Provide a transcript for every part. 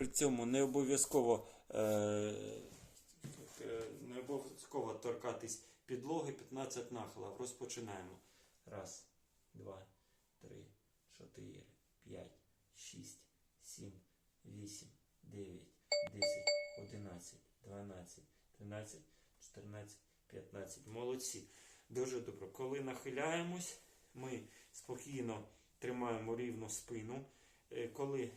При цьому не обов'язково е, е, не обов'язково торкатись підлоги 15 нахилів. Розпочинаємо. Раз, два, три, чотири, п'ять, шість, сім, вісім, дев'ять, десять, одинадцять, дванадцять, тринадцять, чотирнадцять, п'ятнадцять. Молодці. Дуже добре. Коли нахиляємось, ми спокійно тримаємо рівну спину. Е, Коли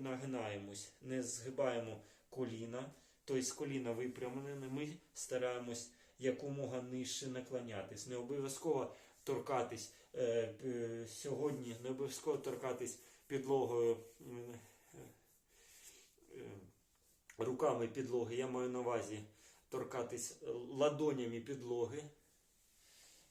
нагинаємось, не згибаємо коліна, тобто коліна випрямлені, ми стараємось якомога нижче наклонятись. Не обов'язково торкатись е, сьогодні, не обов'язково торкатись підлогою. е, Руками підлоги, я маю на увазі торкатись ладонями підлоги.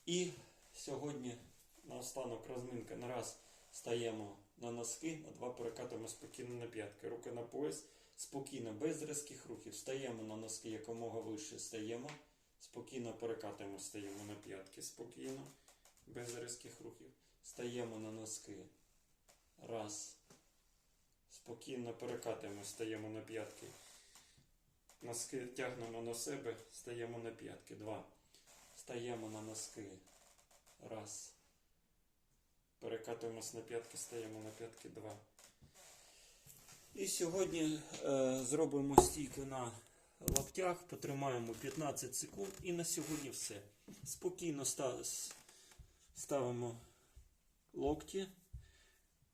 І сьогодні наостанок розминка на раз стаємо на носки, на два перекатуємо спокійно на п'ятки. Руки на пояс, спокійно, без різких рухів. Стаємо на носки якомога вище стаємо. Спокійно перекатуємо, стаємо на п'ятки. Спокійно, без різких рухів. Стаємо на носки. Раз. Спокійно перекатуємо, стаємо на п'ятки. Носки тягнемо на себе, стаємо на п'ятки. Два. Стаємо на носки. Раз. Перекатуємось на п'ятки, стаємо на п'ятки. Два. І сьогодні е, зробимо стійку на локтях, потримаємо 15 секунд. І на сьогодні все. Спокійно ста- ставимо локті,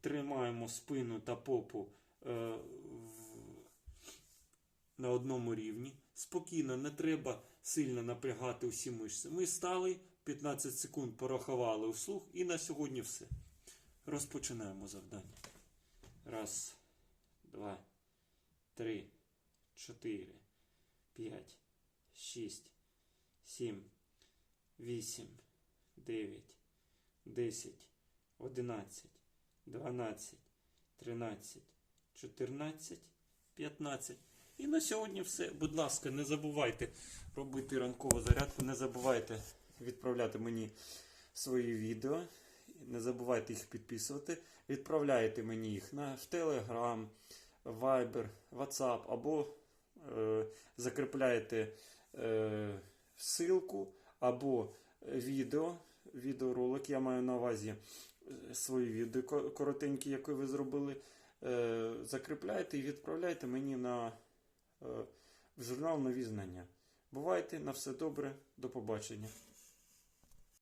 тримаємо спину та попу е, в- на одному рівні. Спокійно, не треба сильно напрягати усі мишці. Ми стали 15 секунд, порахували вслух і на сьогодні все. Розпочинаємо завдання. Раз, два, три, чотири, п'ять, шість, сім, вісім, дев'ять, десять, одинадцять, дванадцять, тринадцять, чотирнадцять, п'ятнадцять. І на сьогодні все. Будь ласка, не забувайте робити ранкову зарядку, не забувайте відправляти мені свої відео. Не забувайте їх підписувати. Відправляйте мені їх на в Telegram, Viber, WhatsApp або е, закріпляєте е, ссылку або відео, відеоролик. Я маю на увазі е, свої відео коротенькі, які ви зробили. Е, закріпляйте і відправляйте мені на е, в журнал нові знання. Бувайте на все добре, до побачення.